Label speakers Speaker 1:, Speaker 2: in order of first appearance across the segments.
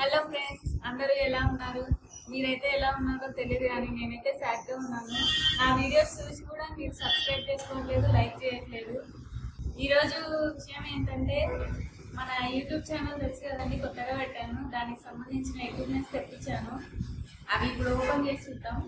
Speaker 1: Hello friends అందరూ ఎలా ఉన్నారు? మీరైతే ఎలా ఉన్నారో తెలియదు కానీ నేనైతే సాడ్గా ఉన్నాను. నా వీడియోస్ చూసి కూడా మీరు సబ్స్క్రైబ్ చేసుకోవట్లేదు లైక్ చేయట్లేదు. ఈరోజు విషయం ఏంటంటే మన యూట్యూబ్ ఛానల్ తెలుసు కదండి కొత్తగా పెట్టాను. దానికి సంబంధించిన ఎక్విప్మెంట్స్ తెప్పించాను. అవి ఇప్పుడు ఓపెన్ చేసి చూద్దాం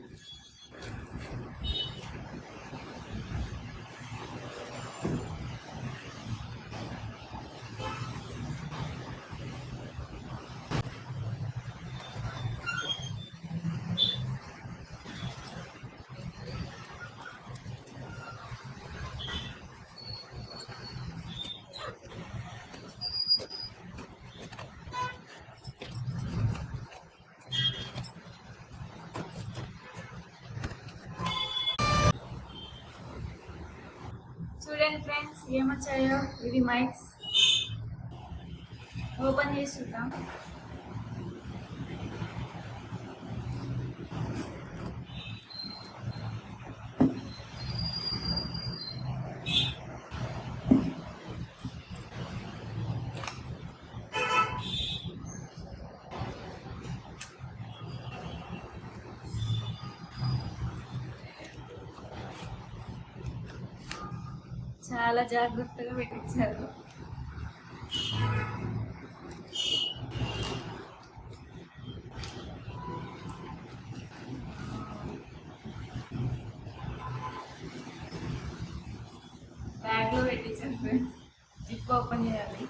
Speaker 1: చూడండి ఫ్రెండ్స్ ఏమొచ్చాయో? ఇవి మైక్స్. ఓపెన్ చేసి చూద్దాం. చాలా జాగ్రత్తగా పెట్టించారు. బ్యాగ్లో పెట్టించారు ఫ్రెండ్స్ జిప్ ఓపెన్ చేయాలి.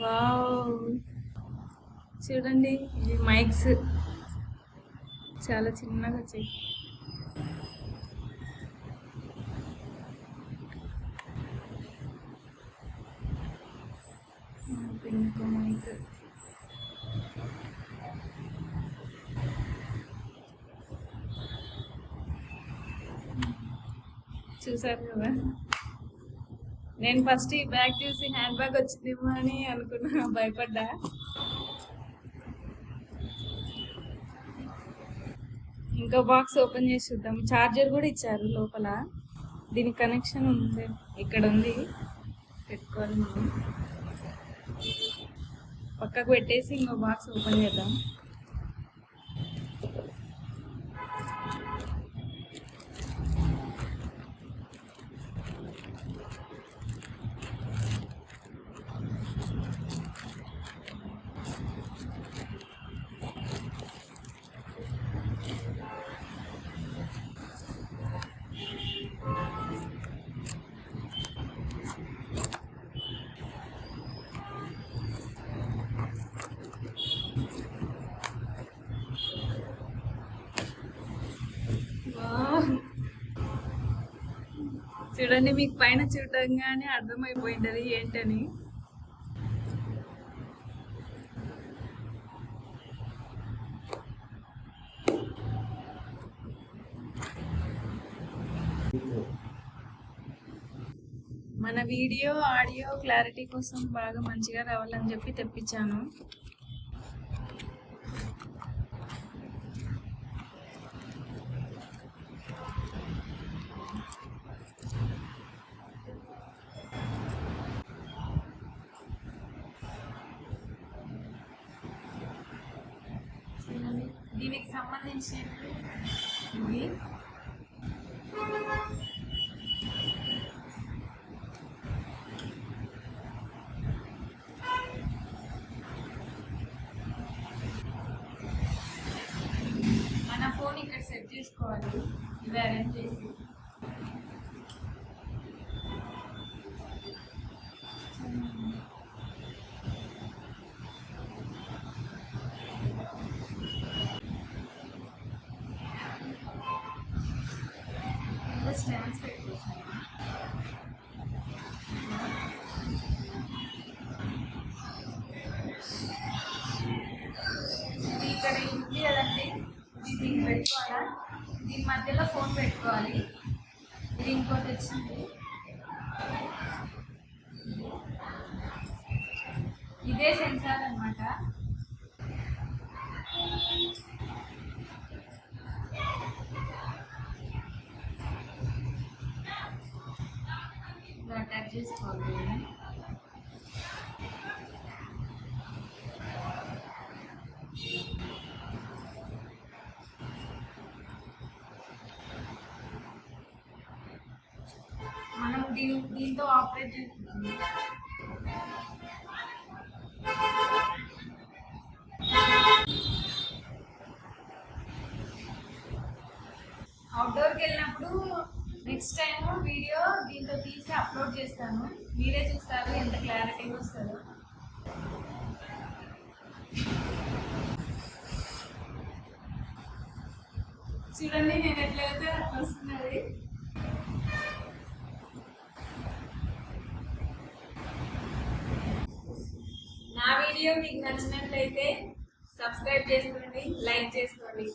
Speaker 1: వావ్. చూడండి ఇవి మైక్స్. చాలా చిన్నగా వచ్చాయి. ఇంకో మైక్. చూసారు కదా? నేను ఫస్ట్ ఈ బ్యాగ్ చూసి హ్యాండ్ బ్యాగ్ వచ్చిందేమో అని అనుకున్నా భయపడ్డా. ఇంకో బాక్స్ ఓపెన్ చేసి చూద్దాం. చార్జర్ కూడా ఇచ్చారు లోపల. దీనికి కనెక్షన్ ఉంది. ఇక్కడ ఉంది. పెట్టుకోవాలి మనం. పక్కకు పెట్టేసి ఇంకో బాక్స్ ఓపెన్ చేద్దాం వావ్. చూడండి మీకు పైన చూడగానే అర్థమైపోయింటది ఏంటని. మన వీడియో ఆడియో క్లారిటీ కోసం బాగా మంచిగా రావాలని చెప్పి తెప్పించాను చూడండి. దీనికి సంబంధించి మన ఫోన్ ఇక్కడ సెట్ చేసుకోవాలి. ఇవి అరేంజ్ చేసి. స్టాండ్స్ ఇక్కడ ఉంది కదండి ఇది దీన్ని పెట్టుకోవాలా దీని మధ్యలో ఫోన్ పెట్టుకోవాలి. ఇది ఇంకోటి వచ్చింది ఇదే సెన్సార్ అనమాట ఇలా అటాచ్ చేసుకోవాలి దీన్ని. మనం దీని దీంతో ఆపరేట్ చేస్తున్నాం అవుట్డోర్కి వెళ్ళినప్పుడు నెక్స్ట్ టైం వీడియో దీంతో తీసి అప్లోడ్ చేస్తాను. మీరే చూస్తారు ఎంత క్లారిటీ వస్తుందో. చూడండి నేను ఎట్లయితే వస్తున్నది. నా వీడియో మీకు నచ్చినట్లయితే సబ్స్క్రైబ్ చేసుకోండి లైక్ చేసుకోండి.